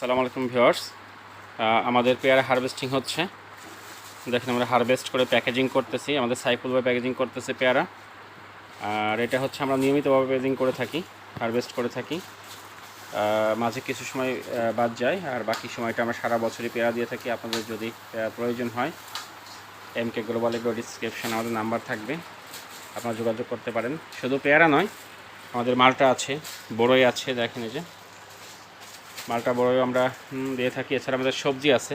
সালাম আলাইকুম ভিওয়ার্স আমাদের পেয়ারা হারভেস্টিং হচ্ছে। দেখেন আমরা হারভেস্ট করে প্যাকেজিং করতেছি। আমাদের সাইফুল ভাই প্যাকেজিং করতেছে পেয়ারা। আর এটা হচ্ছে আমরা নিয়মিতভাবে প্যাকেজিং করে থাকি, হারভেস্ট করে থাকি। মাঝে কিছু সময় বাদ যায়। আর বাকি সময়টা আমরা সারা বছরই পেয়ারা দিয়ে থাকি। আপনাদের যদি প্রয়োজন হয় M K global agro description আমাদের নাম্বার থাকবে। আপনারা যোগাযোগ করতে পারেন। শুধু পেয়ারা নয়, আমাদের মালটা আছে, বড়ই আছে, দেখেন এই যে। মালটা বড় আমরা দিয়ে থাকি। এছাড়া আমাদের সবজি আছে।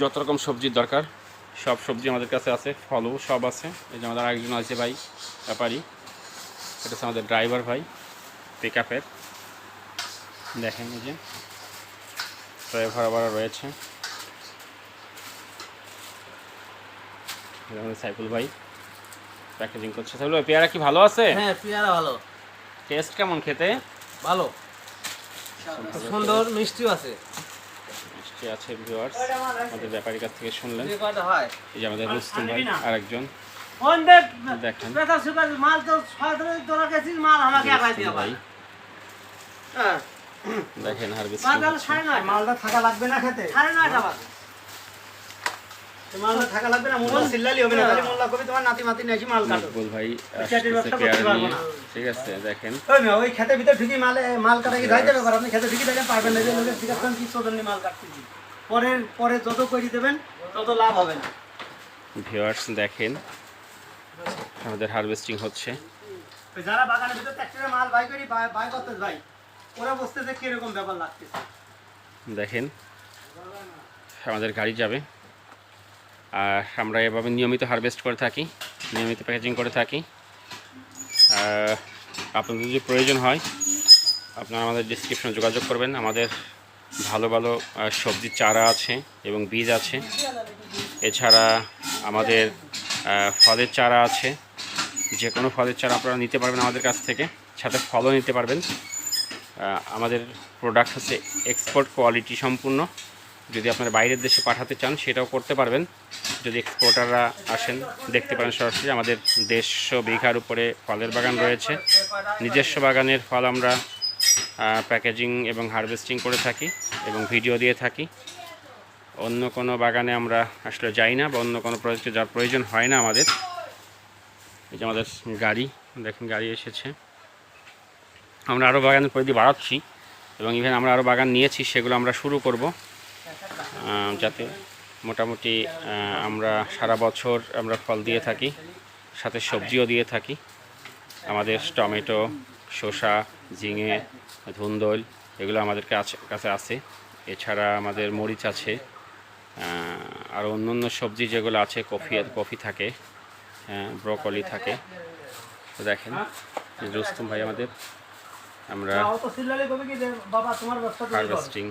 যত রকম সবজির দরকার সব সবজি আমাদের কাছে আছে ফলও সব আছে। এই যে আমাদের আরেকজন আছে ভাই ব্যাপারী। এটা হচ্ছে আমাদের ড্রাইভার ভাই পিক আপের দেখেন এই যে ড্রাইভার আবার রয়েছে। আমাদের সাইফুল ভাই প্যাকেজিং করছে। সাইফুল ভাই পেয়ারা কি ভালো আছে? হ্যাঁ পেয়ারা ভালো। টেস্ট কেমন খেতে? ভালো। সুন্দর। মিষ্টিও আছে। মিষ্টি আছে ভিউয়ার্স আমাদের ব্যাপারীর কাছ থেকে শুনলেন। হয়? এই যে আমাদের রুস্তম ভাই আরেকজন। দেখেন। মাল তো মাল আমাকে একাই দিয়ে ভাই। দেখেন হারভেস্ট মালটা থাকা লাগবে না খেতে? সাড়ে নয়টা বাজে। মালটা থাকা লাগবে না মোল্লা সিল্লালি হবে না। খালি মোল্লা কবি তোমার নাতি মাতি নেছি মাল কাটো। মকবুল ভাই করতে। ঠিক আছে দেখেন। ওই মেয়ে, ওই খেতে ভিতরে ঢুকি মাল মাল কাটা কি যাইতে আপনি খেতে পারবেন না। যে লোকের ঠিক আছে কি চোদন মাল কাটতেছি? পরে পরে যত করে দেবেন তত লাভ হবে না। ভিউয়ার্স দেখেন। আমাদের হারভেস্টিং হচ্ছে। যারা বাগানের ভিতরে ট্রাক্টরে মাল বাই করি বাই করতেছে ভাই ওরা বসতেছে কীরকম ব্যাপার লাগতেছে। দেখেন। আমাদের গাড়ি যাবে। আর আমরা এভাবে নিয়মিত হারভেস্ট করে থাকি, নিয়মিত প্যাকেজিং করে থাকি। আপনাদের যদি প্রয়োজন হয়, আপনারা আমাদের ডিসক্রিপশনে যোগাযোগ করবেন। আমাদের ভালো ভালো সবজির চারা আছে এবং বীজ আছে। এছাড়া আমাদের ফলের চারা আছে। যে কোনো ফলের চারা আপনারা নিতে পারবেন আমাদের কাছ থেকে, সাথে ফলও নিতে পারবেন। আমাদের প্রোডাক্ট হচ্ছে এক্সপোর্ট কোয়ালিটি সম্পূর্ণ। যদি আপনারা বাইরের দেশে পাঠাতে চান, সেটাও করতে পারবেন। যদি এক্সপোর্টাররা আসেন, দেখতে পারেন সরাসরি আমাদের দেড়শো বিঘার উপরে ফলের বাগান রয়েছে। নিজস্ব বাগানের ফল আমরা প্যাকেজিং এবং হারভেস্টিং করে থাকি এবং ভিডিও দিয়ে থাকি। অন্য কোনো বাগানে আমরা আসলে যাই না বা অন্য কোনো প্রজেক্টে যাওয়ার প্রয়োজন হয় না আমাদের। এই যে আমাদের গাড়ি, দেখেন গাড়ি এসেছে। আমরা আরও বাগানের পরিধি বাড়াচ্ছি এবং ইভেন আমরা আরও বাগান নিয়েছি, সেগুলো আমরা শুরু করব। যাতে মোটামুটি আমরা সারা বছর আমরা ফল দিয়ে থাকি সাথে সবজিও দিয়ে থাকি। আমাদের টমেটো শসা ঝিঙে ধুন্দল এগুলো আমাদের কাছে কাছে আছে। এছাড়া আমাদের মরিচ আছে আর অন্য অন্য সবজি যেগুলো আছে কফি কফি থাকে ব্রকলি থাকে। তো দেখেন রুস্তম ভাই আমাদের আমরা। হারভেস্টিং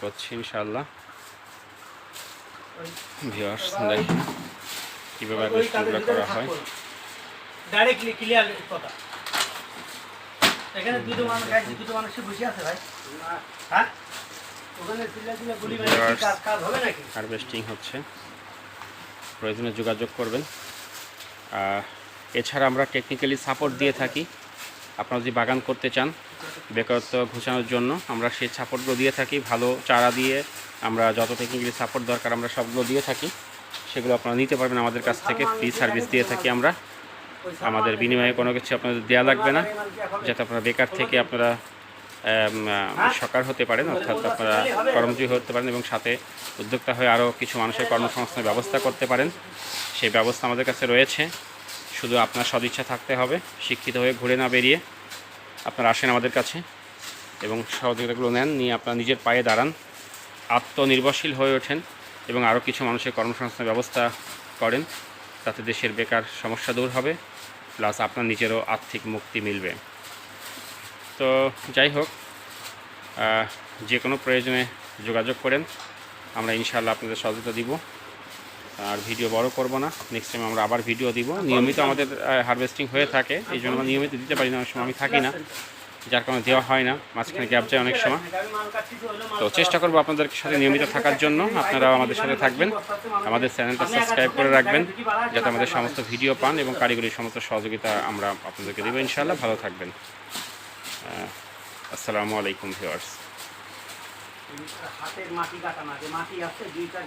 করছি ইনশাল্লাহ ভিউয়ার্স দেখেন কীভাবে করা হয়। ডাইরেক্টলি ক্লিয়ার কথা। এখানে দুটো মানুষ এক দুটো মানুষ বসে আছে ভাই। হ্যাঁ? হারভেস্টিং হচ্ছে। প্রয়োজনে যোগাযোগ করবেন। এছাড়া আমরা টেকনিক্যালি সাপোর্ট দিয়ে থাকি। আপনারা যদি বাগান করতে চান, বেকারত্ব ঘোষানোর জন্য, আমরা সেই সাপোর্টগুলো দিয়ে থাকি, ভালো চারা দিয়ে, আমরা যত টেকনিক্যালি সাপোর্ট দরকার, আমরা সবগুলো দিয়ে থাকি। সেগুলো আপনারা নিতে পারবেন আমাদের কাছ থেকে ফ্রি সার্ভিস দিয়ে থাকি আমরা। আমাদের বিনিময়ে কোনো কিছু আপনাদের দেওয়া লাগবে না, যাতে আপনারা বেকার থেকে আপনারা সকার হতে পারেন, অর্থাৎ আপনারা কর্মজীবী হতে পারেন এবং সাথে উদ্যোক্তা হয়ে আরও কিছু মানুষের কর্মসংস্থানের ব্যবস্থা করতে পারেন। সেই ব্যবস্থা আমাদের কাছে রয়েছে। শুধু আপনার সদিচ্ছা থাকতে হবে, শিক্ষিত হয়ে ঘুরে না বেরিয়ে আপনারা আসেন আমাদের কাছে এবং সহযোগিতাগুলো নেন, নিয়ে আপনারা নিজের পায়ে দাঁড়ান, আত্মনির্ভরশীল হয়ে ওঠেন এবং আরও কিছু মানুষের কর্মসংস্থানের ব্যবস্থা করেন তাতে দেশের বেকার সমস্যা দূর হবে, প্লাস আপনার নিজেরও আর্থিক মুক্তি মিলবে। তো যাই হোক যে কোনো প্রয়োজনে যোগাযোগ করেন, আমরা ইনশাআল্লাহ আপনাদের সহযোগিতা দিব। আর ভিডিও বড় করব না। নেক্সট টাইম আমরা আবার ভিডিও দিব। নিয়মিত আমাদের হারভেস্টিং হয়ে থাকে। এই জন্য আমরা নিয়মিত দিতে পারি না, অনেক সময় আমি থাকি না। যার কারণে দেওয়া হয় না। মাঝখানে গ্যাপ যায় অনেক সময়। তো চেষ্টা করব আপনাদের সাথে নিয়মিত থাকার জন্য। আপনারাও আমাদের সাথে থাকবেন। আমাদের চ্যানেলটা সাবস্ক্রাইব করে রাখবেন, যাতে আমাদের সমস্ত ভিডিও পান এবং কারিগরি সমস্ত সহযোগিতা আমরা আপনাদেরকে দেবো ইনশাআল্লাহ। ভালো থাকবেন। আসসালামু আলাইকুম ভিউয়ার্স। হাতের মাটি কাটা মাটি আছে, দুই চার